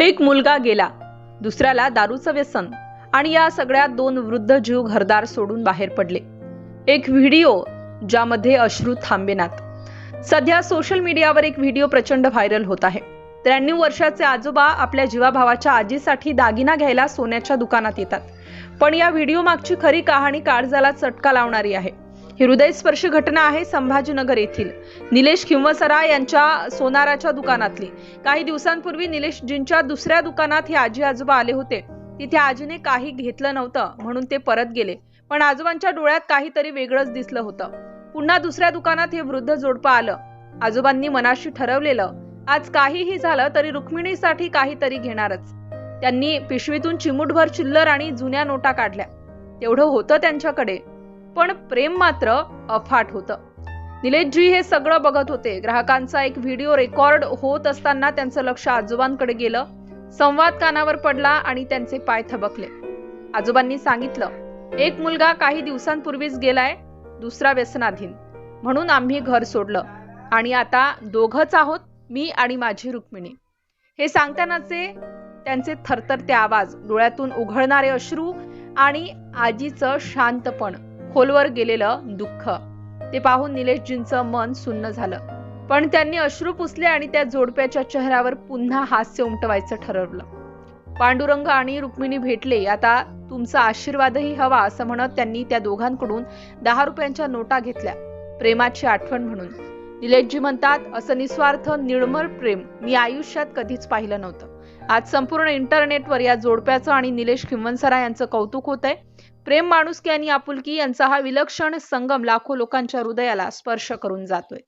एक मुलगा गेला. दुसऱ्याला दारूचं व्यसन आणि या सगळ्यात दोन वृद्ध जीव घरदार सोडून बाहेर पडले. एक व्हिडिओ ज्यामध्ये अश्रू थांबेनात. सध्या सोशल मीडियावर एक व्हिडिओ प्रचंड व्हायरल होत आहे. त्र्याण्णव वर्षाचे आजोबा आपल्या जीवाभावाच्या आजीसाठी दागिना घ्यायला सोन्याच्या दुकानात येतात. पण या व्हिडिओ मागची खरी कहाणी काळजाला चटका लावणारी आहे. ही हृदयस्पर्शी घटना आहे संभाजीनगर येथील. निलेश खिंवसरा यांच्या सोनाराच्या दुकानातली. काही दिवसांपूर्वी निलेशजींच्या दुसऱ्या दुकानात हे आजी आजोबा आले होते. तिथे आजीने काही घेतलं नव्हतं म्हणून ते परत गेले. पण आजोबांच्या डोळ्यात काहीतरी वेगळंच दिसलं होतं. पुन्हा दुसऱ्या दुकानात हे वृद्ध जोडपं आलं. आजोबांनी मनाशी ठरवलेलं आज काहीही झालं तरी रुक्मिणीसाठी काहीतरी घेणारच. त्यांनी पिशवीतून चिमूटभर चिल्लर आणि जुन्या नोटा काढल्या. तेवढं होतं त्यांच्याकडे. पण प्रेम मात्र अफाट होतं. निलेशजी हे सगळं बघत होते. ग्राहकांचा एक व्हिडिओ रेकॉर्ड होत असताना त्यांचं लक्ष आजोबांकडे गेलं. संवाद कानावर पडला आणि त्यांचे पाय थबकले. आजोबांनी सांगितलं एक मुलगा काही दिवसांपूर्वीच गेलाय दुसरा व्यसनाधीन. म्हणून आम्ही घर सोडलं. आणि आता दोघच आहोत मी आणि माझी रुक्मिणी. हे सांगतानाचे त्यांचे थरथरते आवाज डोळ्यातून उघडणारे अश्रू आणि आजीचं शांतपण. खोलवर गेलेलं दुःख. ते पाहून निलेशजींचं मन सुन्न झालं. पण त्यांनी अश्रू पुसले आणि त्या जोडप्याच्या चेहऱ्यावर पुन्हा हास्य उमटवायचं ठरवलं. पांडुरंग आणि रुक्मिणी भेटले आता तुमचा आशीर्वादही हवा असं म्हणत त्यांनी त्या दोघांकडून दहा रुपयांच्या नोटा घेतल्या. प्रेमाची आठवण म्हणून. निलेशजी म्हणतात असं निस्वार्थ निर्मळ प्रेम मी आयुष्यात कधीच पाहिलं नव्हतं. आज संपूर्ण इंटरनेटवर या जोडप्याचं आणि निलेश खिंवनसरा यांचं कौतुक होत आहे प्रेम माणुसकी आणि आपुलकी यांचा हा विलक्षण संगम लाखो लोकांच्या हृदयाला स्पर्श करून जातोय.